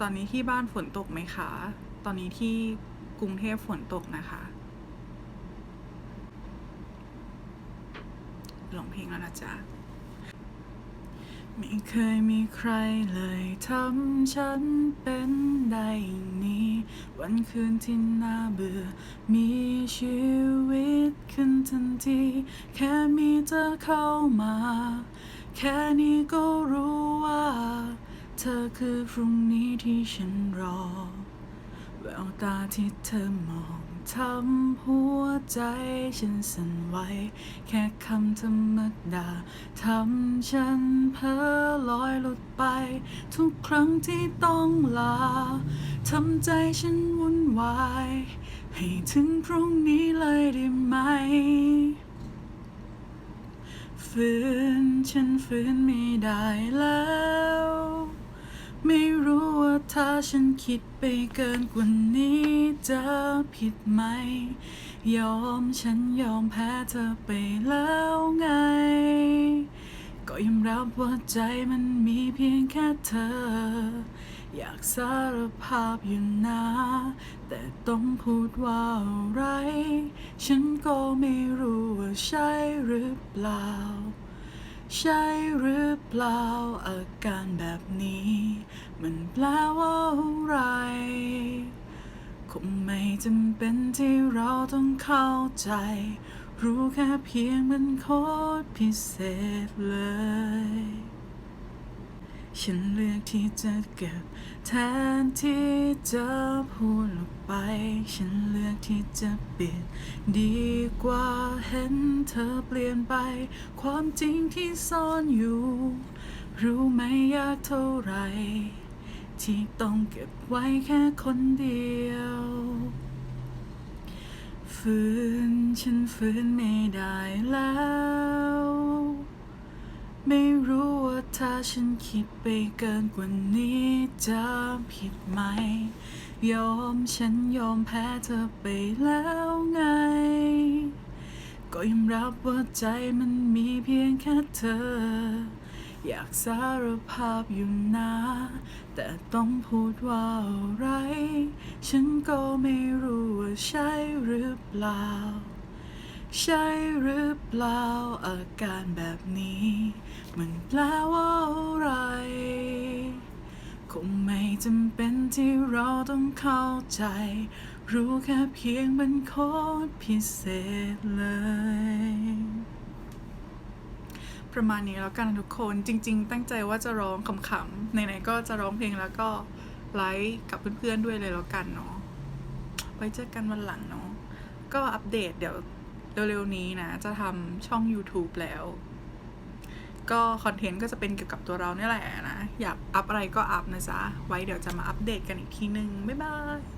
ตอนนี้ที่บ้านฝนตกไหมคะ ตอนนี้ที่กรุงเทพฝนตกนะคะ หลงเพลงแล้วนะจ๊ะ ไม่เคยมีใครเลยทำฉันเป็นได้อย่างนี้ วันคืนที่น่าเบื่อ มีชีวิตขึ้นทันที แค่มีเธอเข้ามา แค่นี้ก็รู้ว่า เธอคือพรุ่งนี้ที่ฉันรอ แววตาที่เธอมองทำหัวใจฉันสั่นไหวแค่คำธรรมดาทำฉันเพ้อลอยหลุดไป ทุกครั้งที่ต้องลาทำใจฉันวุ่นวาย ให้ถึงพรุ่งนี้เลยได้ไหมฝืนฉันฝืนไม่ได้แล้ว ไม่รู้ว่าถ้าฉันคิดไปเกินกว่านี้จะผิดไหม ยอมฉันยอมแพ้เธอไปแล้วไง ก็ยอมรับว่าใจมันมีเพียงแค่เธอ อยากสารภาพอยู่นะ แต่ต้องพูดว่าอะไร ฉันก็ไม่รู้ว่าใช่หรือเปล่า ใช่หรือเปล่าอาการแบบนี้ มันแปลว่าอะไร คงไม่จำเป็นที่เราต้องเข้าใจ รู้แค่เพียงมันโคตรพิเศษเลย ฉันเลือกที่จะเก็บแทนที่จะพูดออกไป ฉันเลือกที่จะเปิดดีกว่าเห็นเธอเปลี่ยนไป ความจริงที่ซ่อนอยู่ รู้ไหมยากเท่าไหรที่ต้องเก็บไว้แค่คนเดียวฝืนฉันฝืนไม่ได้แล้ว ไม่รู้ ถ้าฉันคิดไปเกินกว่านี้จะผิดไหม ยอมฉันยอมแพ้เธอไปแล้วไง ก็ยอมรับว่าใจมันมีเพียงแค่เธอ อยากสารภาพอยู่นะ แต่ต้องพูดว่าอะไร ฉันก็ไม่รู้ว่าใช่หรือเปล่า ใช่หรือเปล่าอาการแบบนี้ มันแปลว่า จำเป็นที่เราต้องเข้าใจ รู้แค่เพียงมันโคตรพิเศษเลย ประมาณนี้แล้วกันทุกคนจริง ๆ ตั้งใจว่าจะร้องขำๆไหนๆก็จะร้องเพลงแล้วก็ไลฟ์กับเพื่อนๆด้วยเลยแล้วกันเนาะไว้เจอกันวันหลังเนาะก็อัปเดตเดี๋ยวเร็วๆนี้นะ จะทำช่อง YouTube แล้ว ก็คอนเทนต์ก็จะเป็นเกี่ยวกับตัวเราเนี่ยแหละนะ อยากอัพอะไรก็อัพนะจ๊ะ ไว้เดี๋ยวจะมาอัปเดตกันอีกทีนึง บ๊ายบาย